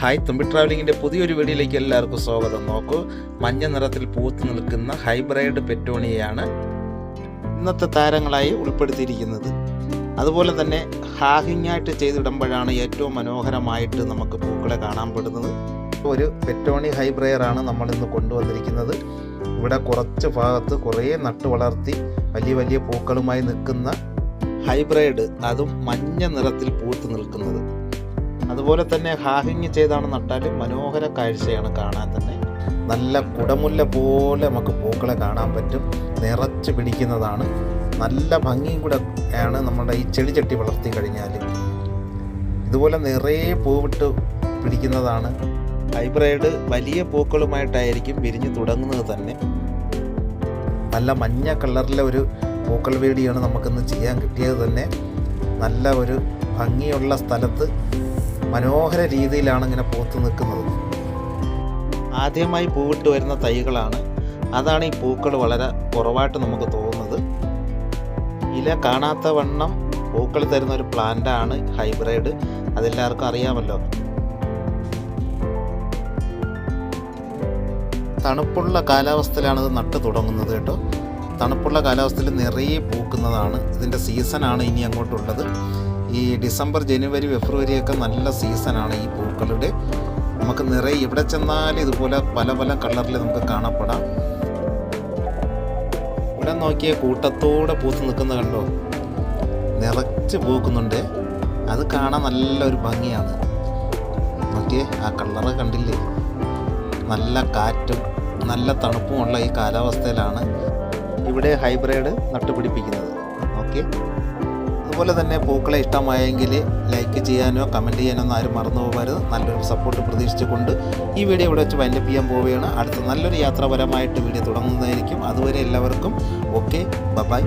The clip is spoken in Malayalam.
ഹായ് തുമ്പി ട്രാവലിങ്ങിന്റെ പുതിയൊരു വീഡിയോയിലേക്ക് എല്ലാവർക്കും സ്വാഗതം. നോക്കൂ മഞ്ഞ നിറത്തിൽ പൂത്ത് നിൽക്കുന്ന ഹൈബ്രൈഡ് പെറ്റോണിയയാണ് ഇന്നത്തെ താരങ്ങളായി ഉൾപ്പെടുത്തിയിരിക്കുന്നത്. അതുപോലെ തന്നെ ഹാങ്ങിങ് ആയിട്ട് ചെയ്തിടുമ്പോഴാണ് ഏറ്റവും മനോഹരമായിട്ട് നമുക്ക് പൂക്കളെ കാണാൻ പെടുന്നത് ഒരു പെറ്റോണി ഹൈബ്രയറാണ് നമ്മളിന്ന് കൊണ്ടുവന്നിരിക്കുന്നത്. ഇവിടെ കുറച്ച് ഭാഗത്ത് കുറേ നട്ടു വളർത്തി വലിയ വലിയ പൂക്കളുമായി നിൽക്കുന്ന ഹൈബ്രൈഡ് അതും മഞ്ഞ നിറത്തിൽ പൂത്ത് നിൽക്കുന്നത്. അതുപോലെ തന്നെ ഹാഹിങ് ചെയ്താണ് നട്ടാൽ മനോഹര കാഴ്ചയാണ് കാണാൻ തന്നെ. നല്ല കുടമുല്ല പോലെ നമുക്ക് പൂക്കളെ കാണാൻ പറ്റും. നിറച്ച് പിടിക്കുന്നതാണ്. നല്ല ഭംഗിയും കൂടെ ആണ് നമ്മുടെ ഈ ചെടിച്ചട്ടി വളർത്തി കഴിഞ്ഞാൽ. ഇതുപോലെ നിറയെ പൂവിട്ട് പിടിക്കുന്നതാണ്. ഹൈബ്രൈഡ് വലിയ പൂക്കളുമായിട്ടായിരിക്കും വിരിഞ്ഞു തുടങ്ങുന്നത് തന്നെ. നല്ല മഞ്ഞ കളറിലെ ഒരു പൂക്കൾ വീടിയാണ് നമുക്കിന്ന് ചെയ്യാൻ കിട്ടിയത് തന്നെ. നല്ല ഒരു ഭംഗിയുള്ള സ്ഥലത്ത് മനോഹര രീതിയിലാണ് ഇങ്ങനെ പൂത്ത് നിൽക്കുന്നത്. ആദ്യമായി പൂവിട്ട് വരുന്ന തൈകളാണ്. അതാണ് ഈ പൂക്കൾ വളരെ കുറവായിട്ട് നമുക്ക് തോന്നുന്നത്. ഇല കാണാത്ത വണ്ണം പൂക്കൾ തരുന്ന ഒരു പ്ലാന്റാണ് ഹൈബ്രൈഡ് അതെല്ലാവർക്കും അറിയാമല്ലോ. തണുപ്പുള്ള കാലാവസ്ഥയിലാണ് ഇത് നട്ട് തുടങ്ങുന്നത് കേട്ടോ. തണുപ്പുള്ള കാലാവസ്ഥയിൽ നിറയെ പൂക്കുന്നതാണ്. ഇതിന്റെ സീസണാണ് ഇനി അങ്ങോട്ടുള്ളത്. ഈ ഡിസംബർ ജനുവരി ഫെബ്രുവരി ഒക്കെ നല്ല സീസണാണ് ഈ പൂക്കളുടെ. നമുക്ക് നിറയെ ഇവിടെ ചെന്നാൽ ഇതുപോലെ പല പല കളറിൽ നമുക്ക് കാണപ്പെടാം. ഇവിടെ നോക്കിയ കൂട്ടത്തോടെ പൂത്ത് നിൽക്കുന്ന കണ്ടോ? നിറച്ച് പൂക്കുന്നുണ്ട്. അത് കാണാൻ നല്ലൊരു ഭംഗിയാണ്. നോക്കിയേ ആ കളറ് കണ്ടില്ലേ? നല്ല കാറ്റും നല്ല തണുപ്പുമുള്ള ഈ കാലാവസ്ഥയിലാണ് ഇവിടെ ഹൈബ്രിഡ് നട്ടുപിടിപ്പിക്കുന്നത്. ഓക്കെ അതുപോലെ തന്നെ പൂക്കളെ ഇഷ്ടമായെങ്കിൽ ലൈക്ക് ചെയ്യാനോ കമന്റ് ചെയ്യാനോ ഒന്നും ആരും മറന്നു പോകരുത്. നല്ലൊരു സപ്പോർട്ട് പ്രതീക്ഷിച്ചുകൊണ്ട് ഈ വീഡിയോ ഇവിടെ വെച്ച് വൈൻഡപ്പ് ചെയ്യാൻ പോവുകയാണ്. അടുത്ത നല്ലൊരു യാത്രാപരമായിട്ട് വീഡിയോ തുടങ്ങുന്നതായിരിക്കും. അതുവരെ എല്ലാവർക്കും ഓക്കെ ബൈ